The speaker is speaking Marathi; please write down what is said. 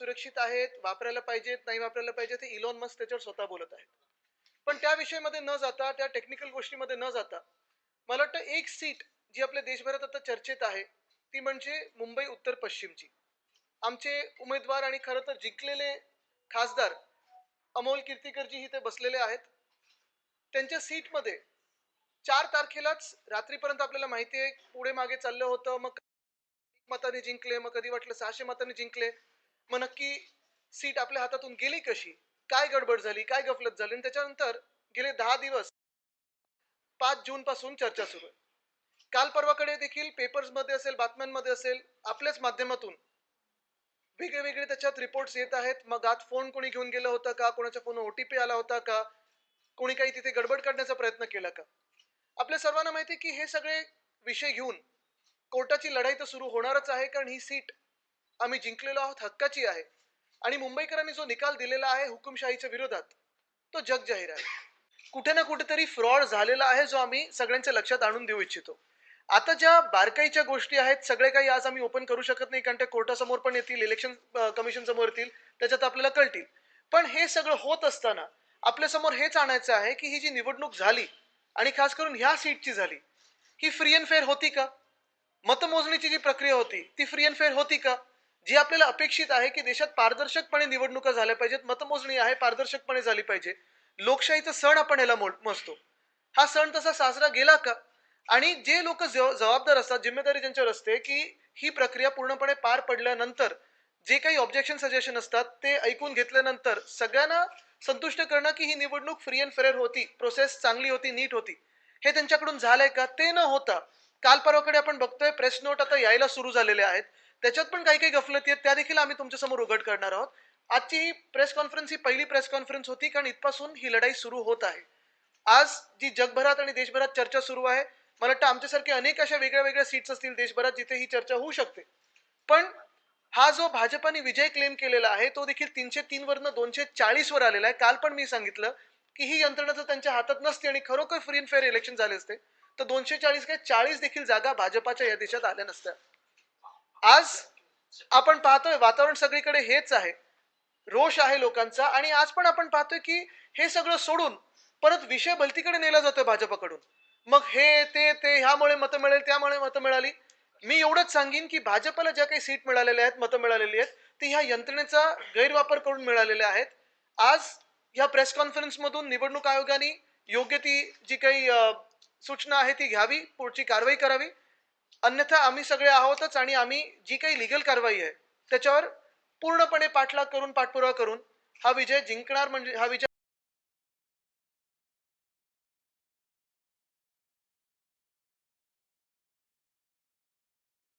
सुरक्षित आहेत वापरायला पाहिजेत नाही वापरायला पाहिजे ते इलॉन मस्क त्याच्यावर स्वतः बोलत आहेत. पण त्या विषयामध्ये न जाता त्या टेक्निकल गोष्टीमध्ये न जाता मला वाटतं एक सीट जी आपल्या देशभरात आता चर्चेत आहे ती म्हणजे मुंबई उत्तर पश्चिमची. आमचे उमेदवार आणि खरं तर जिंकलेले खासदार अमोल कीर्तीकरजी इथे बसलेले आहेत. त्यांच्या सीटमध्ये चार तारखेलाच रात्रीपर्यंत आपल्याला माहिती आहे पुढे मागे चाललं होतं मग एक मताने जिंकले मग कधी वाटलं सहाशे मताने जिंकले मग नक्की सीट आपल्या हातातून गेली कशी? काय गडबड झाली? काय गफलत झाली? आणि त्याच्यानंतर गेले दहा दिवस पाच जून पासून चर्चा सुरू आहे. काल परवाकडे देखील पेपर्समध्ये असेल बातम्यांमध्ये असेल आपल्याच माध्यमातून वेगळे वेगळे त्याच्यात रिपोर्ट्स येत आहेत. मग आत फोन कोणी घेऊन गेलं होतं का? कोणाच्या फोन ओटीपी आला होता का? कोणी काही तिथे गडबड करण्याचा प्रयत्न केला का? आपल्या सर्वांना माहिती आहे की हे सगळे विषय घेऊन कोर्टाची लढाई तर सुरू होणारच आहे कारण ही सीट आम्ही जिंकलेलो आहोत हक्काची आहे. आणि मुंबईकरांनी जो निकाल दिलेला आहे हुकुमशाहीच्या विरोधात तो जग जाहीर आहे. कुठे ना कुठेतरी फ्रॉड झालेला आहे जो आम्ही सगळ्यांच्या लक्षात आणून देऊ इच्छितो. आता ज्या बारकाईच्या गोष्टी आहेत सगळे काही आज आम्ही ओपन करू शकत नाही कारण ते कोर्टासमोर पण येतील इलेक्शन कमिशन समोर येतील त्याच्यात आपल्याला कळतील. पण हे सगळं होत असताना आपल्यासमोर हेच आणायचं आहे की ही जी निवडणूक झाली आणि खास करून ह्या सीटची झाली ही फ्री अँड फेअर होती का? मतमोजणीची जी प्रक्रिया होती ती फ्री अँड फेअर होती का? जी आपल्याला अपेक्षित आहे की देशात पारदर्शकपणे निवडणुका झाल्या पाहिजेत मतमोजणी आहे पारदर्शकपणे झाली पाहिजे. लोकशाहीचा सण आपण याला मोजतो. हा सण तसा साजरा गेला का? आणि जे लोक जबाबदार असतात जिम्मेदारी ज्यांच्यावर असते की ही प्रक्रिया पूर्णपणे पार पडल्यानंतर जे काही ऑब्जेक्शन सजेशन असतात ते ऐकून घेतल्यानंतर सगळ्यांना संतुष्ट करणं की ही निवडणूक फ्री अँड फेअर होती प्रोसेस चांगली होती नीट होती. हे त्यांच्याकडून झालंय का? ते न होता काल परवाकडे आपण बघतोय प्रेस नोट आता यायला सुरू झालेले आहेत. त्याच्यात पण काही काही गफलती आहेत. त्या देखील आम्ही तुमच्यासमोर उघड करणार आहोत. आजची ही प्रेस कॉन्फरन्स ही पहिली प्रेस कॉन्फरन्स होती कारण इथपासून ही लढाई सुरू होत आहे. आज जी जगभरात आणि देशभरात चर्चा सुरू आहे मला वाटतं आमच्यासारखे अनेक अशा वेगळ्या वेगळ्या सीट्स असतील देशभरात जिथे ही चर्चा होऊ शकते. पण हा जो भाजपाने विजय क्लेम केलेला आहे तो देखील तीनशे तीन वरनं दोनशे चाळीस वर आलेला आहे. काल पण मी सांगितलं की ही यंत्रणा जर त्यांच्या हातात नसते आणि खरोखर फ्री अँड फेअर इलेक्शन झाले असते तर दोनशे चाळीस काय चाळीस देखील जागा भाजपाच्या या देशात आल्या नसत्या. आज आपण पाहतोय वातावरण सगळीकडे हेच आहे. रोष आहे लोकांचा आणि आज पण आपण पाहतोय की हे सगळं सोडून परत विषय भलतीकडे नेला जातोय भाजपकडून. मग हे ते ते ह्यामुळे मतं मिळेल त्यामुळे मतं मिळाली. मी एवढंच सांगेन की भाजपला ज्या काही सीट मिळालेल्या आहेत मतं मिळालेली आहेत ती ह्या यंत्रणेचा गैरवापर करून मिळालेल्या आहेत. आज ह्या प्रेस कॉन्फरन्स मधून निवडणूक आयोगाने योग्य ती जी काही सूचना आहे ती घ्यावी पुढची कारवाई करावी. अन्यथा आम्ही सगळे आहोतच आणि आम्ही जी काही लिगल कारवाई आहे त्याच्यावर पूर्णपणे पाठलाग करून पाठपुरावा करून हा विजय जिंकणार म्हणजे हा विजय